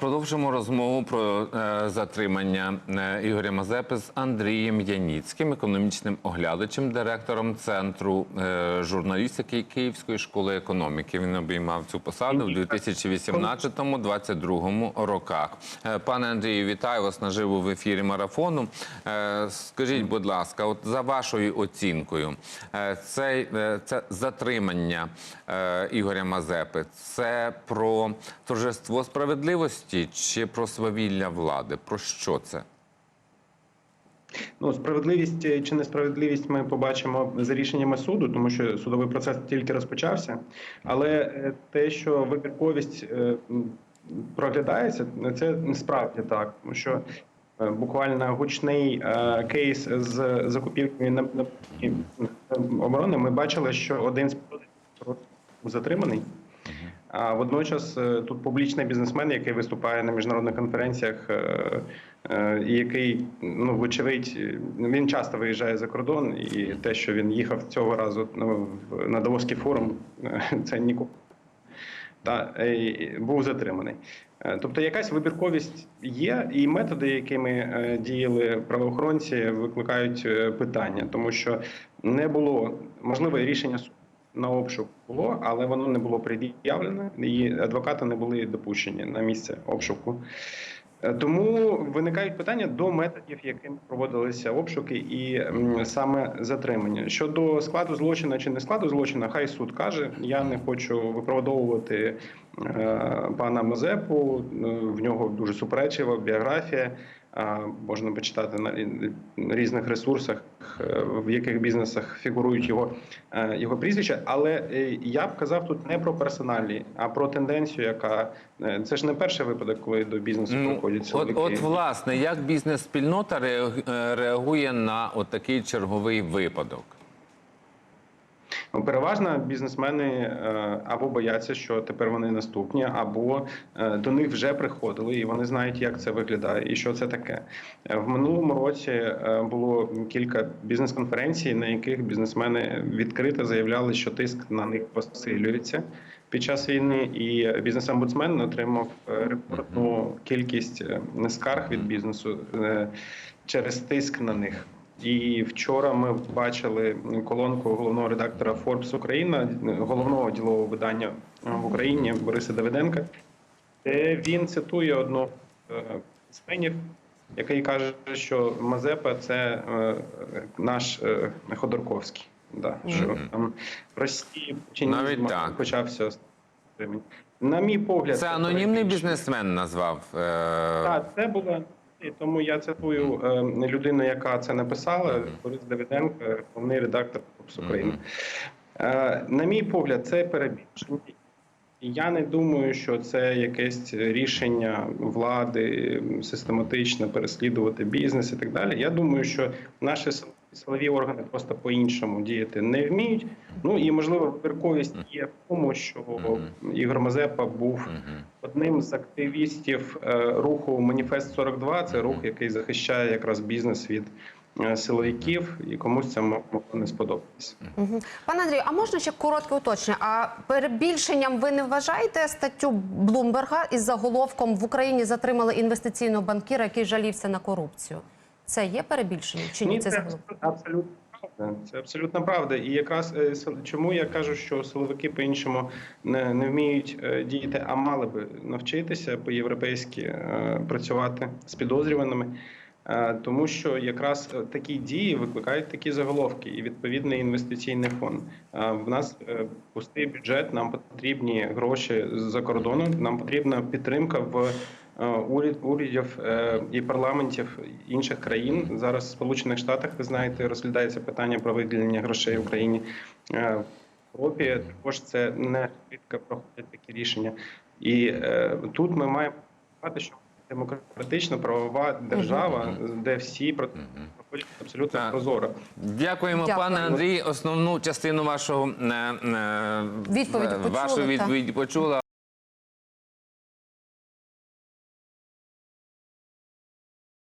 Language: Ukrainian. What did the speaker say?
Продовжимо розмову про е, затримання е, Ігоря Мазепи з Андрієм Яніцьким, економічним оглядачем, директором центру е, журналістики Київської школи економіки. Він обіймав цю посаду в 2018-2022 роках. Пане Андрію, вітаю вас наживо в ефірі марафону. Скажіть, будь ласка, от за вашою оцінкою, це, це затримання Ігоря Мазепи, це про торжество справедливості чи про свавілля влади? Про що це? Ну, справедливість е, чи несправедливість ми побачимо за рішеннями суду, тому що судовий процес тільки розпочався. Але е, те, що вибірковість е, проглядається, це справді так, тому що буквально гучний кейс з закупівлею на, оборони. Ми бачили, що один з затриманий. А водночас е, тут публічний бізнесмен, який виступає на міжнародних конференціях, е, е, і який, ну вочевидь, він часто виїжджає за кордон, і те, що він їхав цього разу ну, на Давоський форум, це нікого. Та був затриманий. Тобто якась вибірковість є, і методи, якими діяли правоохоронці, викликають питання, тому що не було можливе рішення суду на обшук було, але воно не було пред'явлено, і адвокати не були допущені на місце обшуку. Е, Тому виникають питання до методів, якими проводилися обшуки, і саме затримання. Щодо складу злочину чи не складу злочину, хай суд каже. Я не хочу виправдовувати е, пана Мазепу. е, В нього дуже суперечлива біографія. Можна почитати на різних ресурсах, е, в яких бізнесах фігурують його, е, його прізвища. Але е, я б казав тут не про персоналі, а про тенденцію, яка це ж не перший випадок, коли до бізнесу Ну, от, от власне, як бізнес-спільнота реаг- е, реагує на от такий черговий випадок? Переважно бізнесмени е, або бояться, що тепер вони наступні, або е, до них вже приходили, і вони знають, як це виглядає і що це таке. Е, В минулому році було кілька бізнес-конференцій, на яких бізнесмени відкрито заявляли, що тиск на них посилюється під час війни, і бізнес-омбудсмен отримав рекордну кількість скарг від бізнесу через тиск на них. І вчора ми бачили колонку головного редактора Forbes Україна, головного ділового видання в Україні Бориса Давиденка, де він цитує одну з пенів, який каже, що Мазепа це е, наш е, Ходорковський. Да, що там в Росії Навіть так. почався. На мій погляд, Це анонімний бізнесмен назвав. е, Так, це було. І Тому я цитую е, людину, яка це написала, Борис Давиденко, головний редактор Forbes України. Е, На мій погляд, це перебільшення. І Я не думаю, що це якесь рішення влади систематично переслідувати бізнес і так далі. Я думаю, що наше силові органи просто по-іншому діяти не вміють. Ну і можливо вибірковість є в тому, що. Ігор Мазепа був одним з активістів е, руху Маніфест 42 Це рух, який захищає якраз бізнес від е, силовиків, і комусь це могло не сподобатися. Мгм. Пане Андрію, а можна ще коротке уточнення? А перебільшенням ви не вважаєте статтю Блумберга із заголовком в Україні затримали інвестиційного банкіра, який жалівся на корупцію? Це є перебільшенням чи ні? Це це абсолютно правда. Це абсолютно правда. І якраз е, чому я кажу, що силовики по-іншому не, не вміють е, діяти, а мали би навчитися по-європейськи е, працювати з підозрюваними. Е, Тому що якраз такі дії викликають такі заголовки і відповідний інвестиційний фонд. Е, В нас е, пустий бюджет, нам потрібні гроші з-за кордону, нам потрібна підтримка в урядів е, і парламентів інших країн. Зараз в Сполучених Штатах ви знаєте, розглядається питання про виділення грошей Україні. Е, В Європі також це не рідко проходять такі рішення. І е, тут ми маємо сказати, що демократична правова держава, де всі проходять абсолютно прозоро. Дякуємо, Дякую. пане Андрій. Основну частину вашого е, е, вашу почули, відповідь почула.